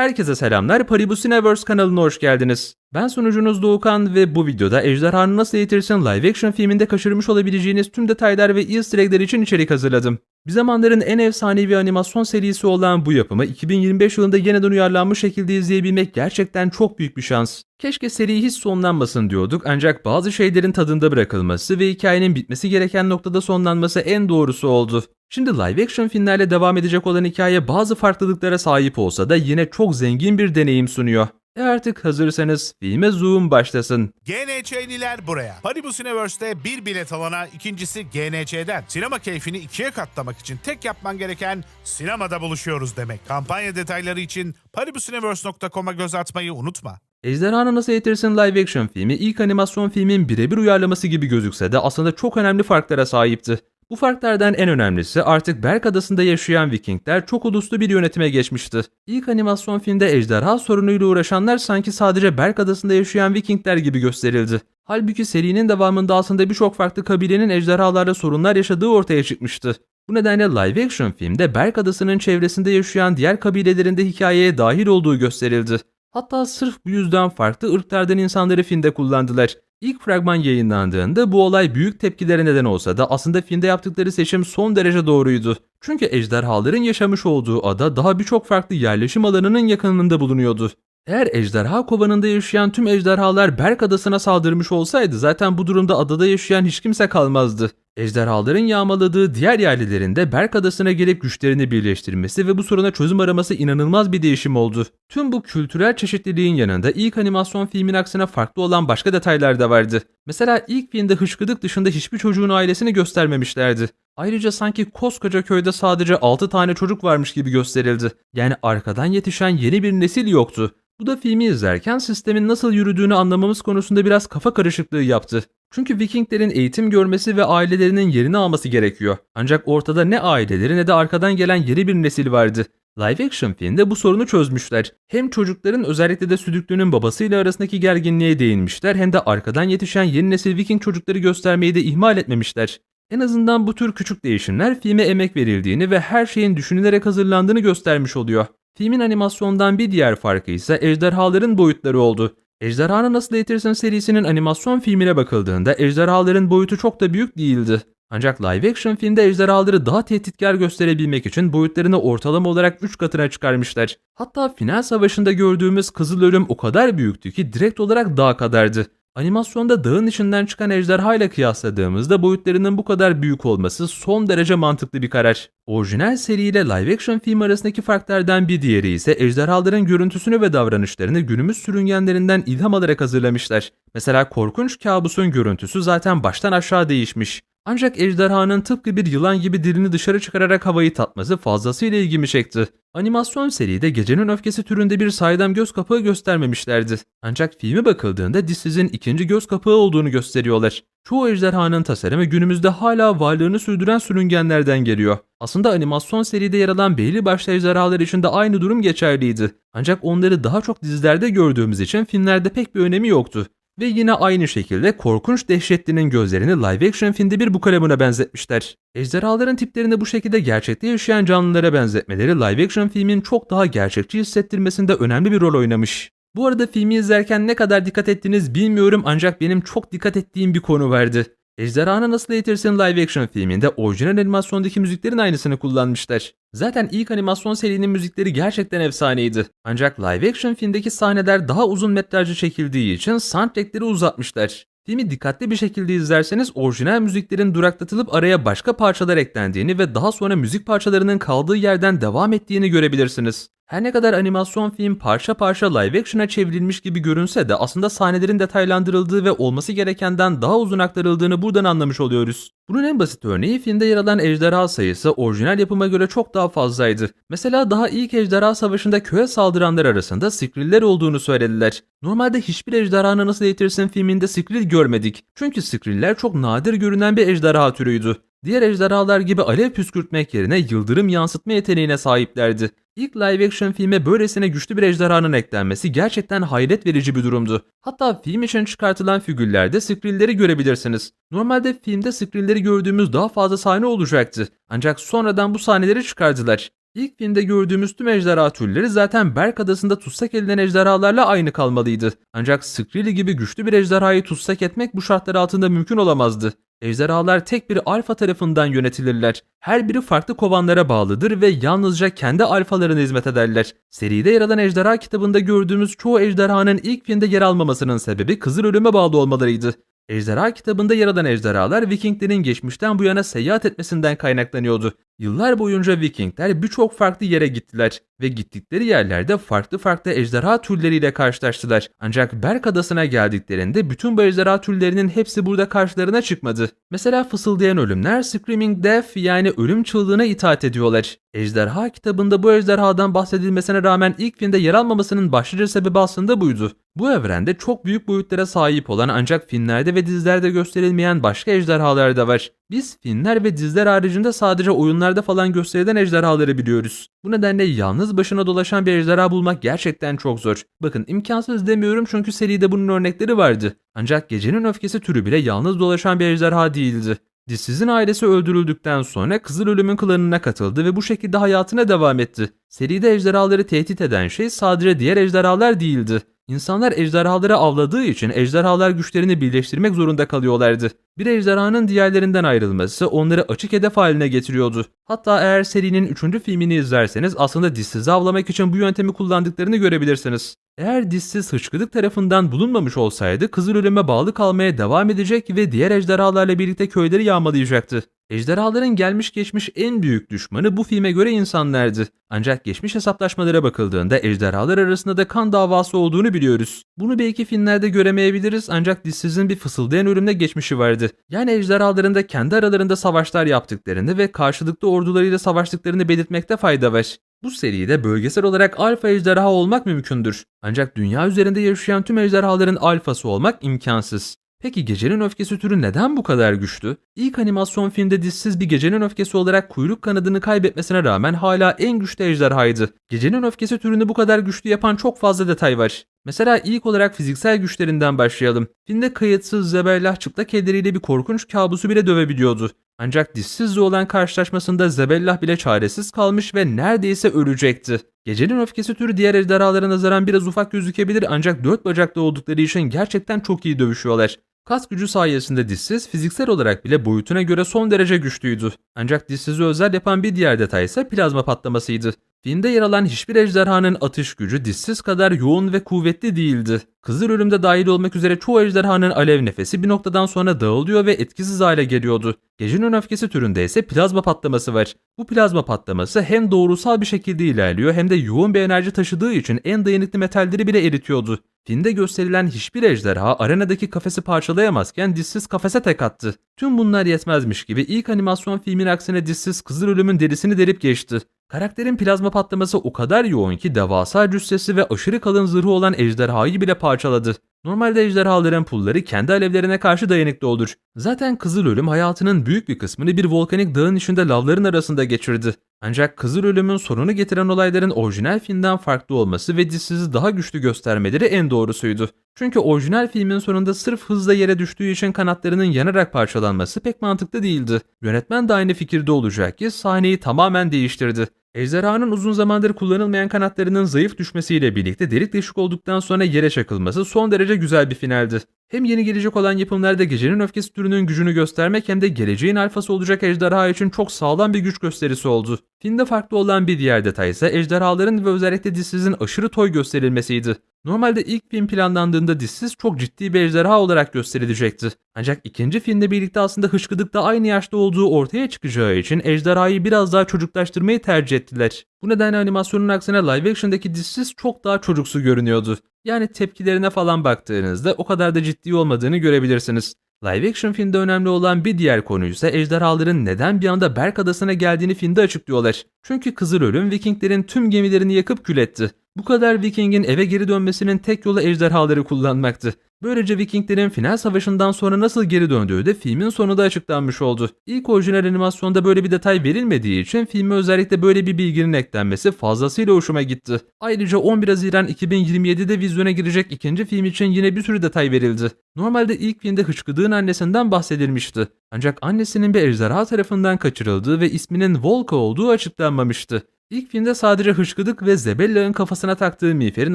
Herkese selamlar, Paribu Cineverse kanalına hoş geldiniz. Ben sunucunuz Doğukan ve bu videoda Ejderhanı Nasıl Eğitirsin live action filminde kaçırmış olabileceğiniz tüm detaylar ve easter egg'ler için içerik hazırladım. Bir zamanların en efsanevi animasyon serisi olan bu yapımı 2025 yılında yeniden uyarlanmış şekilde izleyebilmek gerçekten çok büyük bir şans. Keşke seri hiç sonlanmasın diyorduk ancak bazı şeylerin tadında bırakılması ve hikayenin bitmesi gereken noktada sonlanması en doğrusu oldu. Şimdi live action filmlerle devam edecek olan hikaye bazı farklılıklara sahip olsa da yine çok zengin bir deneyim sunuyor. E artık hazırsanız filme zoom başlasın. GNÇ'liler buraya. Paribu Cineverse'de bir bilet alana ikincisi GNÇ'den. Sinema keyfini ikiye katlamak için tek yapman gereken sinemada buluşuyoruz demek. Kampanya detayları için paribucineverse.com'a göz atmayı unutma. Ejderhanı Nasıl Eğitirsin live action filmi ilk animasyon filmin birebir uyarlaması gibi gözükse de aslında çok önemli farklara sahipti. Bu farklardan en önemlisi artık Berk Adası'nda yaşayan Vikingler çok uluslu bir yönetime geçmişti. İlk animasyon filmde ejderha sorunuyla uğraşanlar sanki sadece Berk Adası'nda yaşayan Vikingler gibi gösterildi. Halbuki serinin devamında aslında birçok farklı kabilenin ejderhalarla sorunlar yaşadığı ortaya çıkmıştı. Bu nedenle live action filmde Berk Adası'nın çevresinde yaşayan diğer kabilelerin de hikayeye dahil olduğu gösterildi. Hatta sırf bu yüzden farklı ırklardan insanları filmde kullandılar. İlk fragman yayınlandığında bu olay büyük tepkilere neden olsa da aslında filmde yaptıkları seçim son derece doğruydu. Çünkü ejderhaların yaşamış olduğu ada daha birçok farklı yerleşim alanının yakınında bulunuyordu. Eğer ejderha kovanında yaşayan tüm ejderhalar Berk adasına saldırmış olsaydı zaten bu durumda adada yaşayan hiç kimse kalmazdı. Ejderhaların yağmaladığı diğer yerlilerin de Berk adasına gelip güçlerini birleştirmesi ve bu soruna çözüm araması inanılmaz bir değişim oldu. Tüm bu kültürel çeşitliliğin yanında ilk animasyon filmin aksine farklı olan başka detaylar da vardı. Mesela ilk filmde hışkıdık dışında hiçbir çocuğun ailesini göstermemişlerdi. Ayrıca sanki koskoca köyde sadece 6 tane çocuk varmış gibi gösterildi. Yani arkadan yetişen yeni bir nesil yoktu. Bu da filmi izlerken sistemin nasıl yürüdüğünü anlamamız konusunda biraz kafa karışıklığı yaptı. Çünkü Vikinglerin eğitim görmesi ve ailelerinin yerini alması gerekiyor. Ancak ortada ne aileleri ne de arkadan gelen yeni bir nesil vardı. Live action filmde bu sorunu çözmüşler. Hem çocukların özellikle de südüklünün babasıyla arasındaki gerginliğe değinmişler hem de arkadan yetişen yeni nesil Viking çocukları göstermeyi de ihmal etmemişler. En azından bu tür küçük değişimler filme emek verildiğini ve her şeyin düşünülerek hazırlandığını göstermiş oluyor. Filmin animasyondan bir diğer farkı ise ejderhaların boyutları oldu. Ejderhanı Nasıl Eğitirsin serisinin animasyon filmine bakıldığında ejderhaların boyutu çok da büyük değildi. Ancak live action filmde ejderhaları daha tehditkar gösterebilmek için boyutlarını ortalama olarak 3 katına çıkarmışlar. Hatta final savaşında gördüğümüz Kızıl Ölüm o kadar büyüktü ki direkt olarak dağ kadardı. Animasyonda dağın içinden çıkan ejderha ile kıyasladığımızda boyutlarının bu kadar büyük olması son derece mantıklı bir karar. Orijinal seriyle live action film arasındaki farklardan bir diğeri ise ejderhaların görüntüsünü ve davranışlarını günümüz sürüngenlerinden ilham alarak hazırlamışlar. Mesela korkunç kabusun görüntüsü zaten baştan aşağı değişmiş. Ancak ejderhanın tıpkı bir yılan gibi dilini dışarı çıkararak havayı tatması fazlasıyla ilgimi çekti. Animasyon seride Gecenin Öfkesi türünde bir saydam göz kapağı göstermemişlerdi. Ancak filme bakıldığında dişsizin ikinci göz kapağı olduğunu gösteriyorlar. Çoğu ejderhanın tasarımı günümüzde hala varlığını sürdüren sürüngenlerden geliyor. Aslında animasyon seride yer alan belli başlı ejderhalar için de aynı durum geçerliydi. Ancak onları daha çok dizilerde gördüğümüz için filmlerde pek bir önemi yoktu. Ve yine aynı şekilde korkunç dehşetlinin gözlerini live action filmde bir bu kalemine benzetmişler. Ejderhaların tiplerini bu şekilde gerçekte yaşayan canlılara benzetmeleri live action filmin çok daha gerçekçi hissettirmesinde önemli bir rol oynamış. Bu arada filmi izlerken ne kadar dikkat ettiniz bilmiyorum ancak benim çok dikkat ettiğim bir konu vardı. Ejderhanı Nasıl Eğitirsin live action filminde orijinal animasyondaki müziklerin aynısını kullanmışlar. Zaten ilk animasyon serinin müzikleri gerçekten efsaneydi. Ancak live action filmdeki sahneler daha uzun metrajlı çekildiği için soundtrackleri uzatmışlar. Filmi dikkatli bir şekilde izlerseniz orijinal müziklerin duraklatılıp araya başka parçalar eklendiğini ve daha sonra müzik parçalarının kaldığı yerden devam ettiğini görebilirsiniz. Her ne kadar animasyon film parça parça live action'a çevrilmiş gibi görünse de aslında sahnelerin detaylandırıldığı ve olması gerekenden daha uzun aktarıldığını buradan anlamış oluyoruz. Bunun en basit örneği filmde yer alan ejderha sayısı orijinal yapıma göre çok daha fazlaydı. Mesela daha ilk ejderha savaşında köye saldıranlar arasında Skrill'ler olduğunu söylediler. Normalde hiçbir ejderhanı nasıl eğitirsin filminde Skrill görmedik. Çünkü Skrill'ler çok nadir görünen bir ejderha türüydü. Diğer ejderhalar gibi alev püskürtmek yerine yıldırım yansıtma yeteneğine sahiplerdi. İlk live action filme böylesine güçlü bir ejderhanın eklenmesi gerçekten hayret verici bir durumdu. Hatta film için çıkartılan figürlerde Skrill'leri görebilirsiniz. Normalde filmde Skrill'leri gördüğümüz daha fazla sahne olacaktı. Ancak sonradan bu sahneleri çıkardılar. İlk filmde gördüğümüz tüm ejderha türleri zaten Berk Adası'nda tutsak edilen ejderhalarla aynı kalmalıydı. Ancak Skrill gibi güçlü bir ejderhayı tutsak etmek bu şartlar altında mümkün olamazdı. Ejderhalar tek bir alfa tarafından yönetilirler. Her biri farklı kovanlara bağlıdır ve yalnızca kendi alfalarına hizmet ederler. Seride yer alan ejderha kitabında gördüğümüz çoğu ejderhanın ilk filmde yer almamasının sebebi Kızıl Ölüm'e bağlı olmalarıydı. Ejderha kitabında yer alan ejderhalar Vikinglerin geçmişten bu yana seyahat etmesinden kaynaklanıyordu. Yıllar boyunca Vikingler birçok farklı yere gittiler ve gittikleri yerlerde farklı farklı ejderha türleriyle karşılaştılar. Ancak Berk Adası'na geldiklerinde bütün bu ejderha türlerinin hepsi burada karşılarına çıkmadı. Mesela fısıldayan ölümler Screaming Death yani ölüm çığlığına itaat ediyorlar. Ejderha kitabında bu ejderhadan bahsedilmesine rağmen ilk filmde yer almamasının başlıca sebebi aslında buydu. Bu evrende çok büyük boyutlara sahip olan ancak filmlerde ve dizilerde gösterilmeyen başka ejderhalar da var. Biz filmler ve diziler haricinde sadece oyunlarda falan gösterilen ejderhaları biliyoruz. Bu nedenle yalnız başına dolaşan bir ejderha bulmak gerçekten çok zor. Bakın imkansız demiyorum çünkü seride bunun örnekleri vardı. Ancak gecenin öfkesi türü bile yalnız dolaşan bir ejderha değildi. Dizsizin ailesi öldürüldükten sonra Kızıl Ölüm'ün klanına katıldı ve bu şekilde hayatına devam etti. Seride ejderhaları tehdit eden şey sadece diğer ejderhalar değildi. İnsanlar ejderhaları avladığı için ejderhalar güçlerini birleştirmek zorunda kalıyorlardı. Bir ejderhanın diğerlerinden ayrılması onları açık hedef haline getiriyordu. Hatta eğer serinin 3. filmini izlerseniz aslında dişsizi avlamak için bu yöntemi kullandıklarını görebilirsiniz. Eğer dişsiz hıçkıdık tarafından bulunmamış olsaydı Kızıl Ölüm'e bağlı kalmaya devam edecek ve diğer ejderhalarla birlikte köyleri yağmalayacaktı. Ejderhaların gelmiş geçmiş en büyük düşmanı bu filme göre insanlardı. Ancak geçmiş hesaplaşmalara bakıldığında ejderhalar arasında da kan davası olduğunu biliyoruz. Bunu belki filmlerde göremeyebiliriz ancak dişsizin bir fısıldayan ölümle geçmişi vardı. Yani ejderhaların da kendi aralarında savaşlar yaptıklarını ve karşılıklı ordularıyla savaştıklarını belirtmekte fayda var. Bu seride bölgesel olarak alfa ejderha olmak mümkündür. Ancak dünya üzerinde yaşayan tüm ejderhaların alfası olmak imkansız. Peki gecenin öfkesi türü neden bu kadar güçlü? İlk animasyon filmde dişsiz bir gecenin öfkesi olarak kuyruk kanadını kaybetmesine rağmen hala en güçlü ejderhaydı. Gecenin öfkesi türünü bu kadar güçlü yapan çok fazla detay var. Mesela ilk olarak fiziksel güçlerinden başlayalım. Filmde kayıtsız Zebellah çıplak elleriyle bir korkunç kabusu bile dövebiliyordu. Ancak dişsizle olan karşılaşmasında Zebellah bile çaresiz kalmış ve neredeyse ölecekti. Gecenin öfkesi türü diğer ejderhalara nazaran biraz ufak gözükebilir ancak dört bacaklı oldukları için gerçekten çok iyi dövüşüyorlar. Kas gücü sayesinde dişsiz fiziksel olarak bile boyutuna göre son derece güçlüydü. Ancak dişsizi özel yapan bir diğer detay ise plazma patlamasıydı. Filmde yer alan hiçbir ejderhanın atış gücü dişsiz kadar yoğun ve kuvvetli değildi. Kızıl Ölüm'de dahil olmak üzere çoğu ejderhanın alev nefesi bir noktadan sonra dağılıyor ve etkisiz hale geliyordu. Gecenin öfkesi türünde ise plazma patlaması var. Bu plazma patlaması hem doğrusal bir şekilde ilerliyor hem de yoğun bir enerji taşıdığı için en dayanıklı metalleri bile eritiyordu. Filmde gösterilen hiçbir ejderha arenadaki kafesi parçalayamazken dişsiz kafese tek attı. Tüm bunlar yetmezmiş gibi ilk animasyon filmin aksine dişsiz Kızıl Ölüm'ün derisini delip geçti. Karakterin plazma patlaması o kadar yoğun ki devasa cüssesi ve aşırı kalın zırhı olan ejderhayı bile parçaladı. Normalde ejderhaların pulları kendi alevlerine karşı dayanıklı olur. Zaten Kızıl Ölüm hayatının büyük bir kısmını bir volkanik dağın içinde lavların arasında geçirdi. Ancak Kızıl Ölüm'ün sorunu getiren olayların orijinal filmden farklı olması ve dişsizi daha güçlü göstermeleri en doğrusuydu. Çünkü orijinal filmin sonunda sırf hızla yere düştüğü için kanatlarının yanarak parçalanması pek mantıklı değildi. Yönetmen de aynı fikirde olacak ki sahneyi tamamen değiştirdi. Ejderhanın uzun zamandır kullanılmayan kanatlarının zayıf düşmesiyle birlikte delik deşik olduktan sonra yere çakılması son derece güzel bir finaldi. Hem yeni gelecek olan yapımlarda gecenin öfkesi türünün gücünü göstermek hem de geleceğin alfası olacak ejderha için çok sağlam bir güç gösterisi oldu. Filmde farklı olan bir diğer detay ise ejderhaların ve özellikle dişsizin aşırı toy gösterilmesiydi. Normalde ilk film planlandığında dişsiz çok ciddi bir ejderha olarak gösterilecekti. Ancak ikinci filmle birlikte aslında hışkıdıkta aynı yaşta olduğu ortaya çıkacağı için ejderhayı biraz daha çocuklaştırmayı tercih ettiler. Bu nedenle animasyonun aksine live action'daki dişsiz çok daha çocuksu görünüyordu. Yani tepkilerine falan baktığınızda o kadar da ciddi olmadığını görebilirsiniz. Live action filmde önemli olan bir diğer konu ise ejderhaların neden bir anda Berk Adası'na geldiğini filmde açıklıyorlar. Çünkü Kızıl Ölüm Vikinglerin tüm gemilerini yakıp kül etti. Bu kadar Viking'in eve geri dönmesinin tek yolu ejderhaları kullanmaktı. Böylece Vikinglerin final savaşından sonra nasıl geri döndüğü de filmin sonunda açıklanmış oldu. İlk orijinal animasyonda böyle bir detay verilmediği için filme özellikle böyle bir bilginin eklenmesi fazlasıyla hoşuma gitti. Ayrıca 11 Haziran 2027'de vizyona girecek ikinci film için yine bir sürü detay verildi. Normalde ilk filmde hıçkıdığın annesinden bahsedilmişti. Ancak annesinin bir ejderha tarafından kaçırıldığı ve isminin Volka olduğu açıklanmamıştı. İlk filmde sadece hışkıdık ve Zebella'nın kafasına taktığı miğferin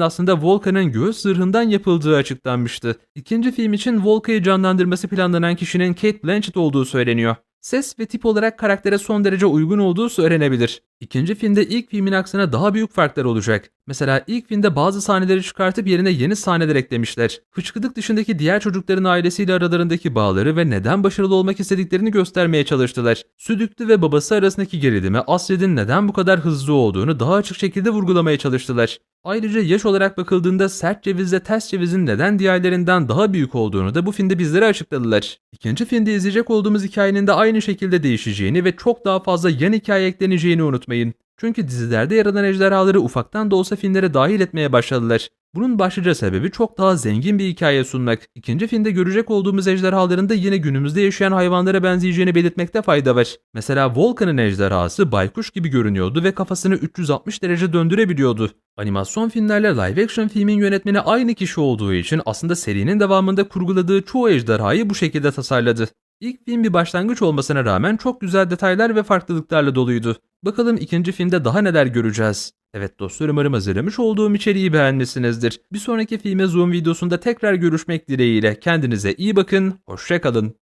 aslında Volkan'ın göğüs zırhından yapıldığı açıklanmıştı. İkinci film için Volka'yı canlandırması planlanan kişinin Kate Blanchett olduğu söyleniyor. Ses ve tip olarak karaktere son derece uygun olduğu söylenebilir. İkinci filmde ilk filmin aksine daha büyük farklar olacak. Mesela ilk filmde bazı sahneleri çıkartıp yerine yeni sahneler eklemişler. Hıçkıdık dışındaki diğer çocukların ailesiyle aralarındaki bağları ve neden başarılı olmak istediklerini göstermeye çalıştılar. Südüklü ve babası arasındaki gerilimi Asred'in neden bu kadar hızlı olduğunu daha açık şekilde vurgulamaya çalıştılar. Ayrıca yaş olarak bakıldığında sert cevizle ters cevizin neden diğerlerinden daha büyük olduğunu da bu filmde bizlere açıkladılar. İkinci filmde izleyecek olduğumuz hikayenin de aynı şekilde değişeceğini ve çok daha fazla yan hikaye ekleneceğini unutmayın. Çünkü dizilerde yer alan ejderhaları ufaktan da olsa filmlere dahil etmeye başladılar. Bunun başlıca sebebi çok daha zengin bir hikaye sunmak. İkinci filmde görecek olduğumuz ejderhaların da yine günümüzde yaşayan hayvanlara benzeyeceğini belirtmekte fayda var. Mesela Volkan'ın ejderhası baykuş gibi görünüyordu ve kafasını 360 derece döndürebiliyordu. Animasyon filmlerle live action filmin yönetmeni aynı kişi olduğu için aslında serinin devamında kurguladığı çoğu ejderhayı bu şekilde tasarladı. İlk film bir başlangıç olmasına rağmen çok güzel detaylar ve farklılıklarla doluydu. Bakalım ikinci filmde daha neler göreceğiz. Evet dostlar umarım hazırlamış olduğum içeriği beğenmişsinizdir. Bir sonraki filme zoom videosunda tekrar görüşmek dileğiyle. Kendinize iyi bakın, hoşçakalın.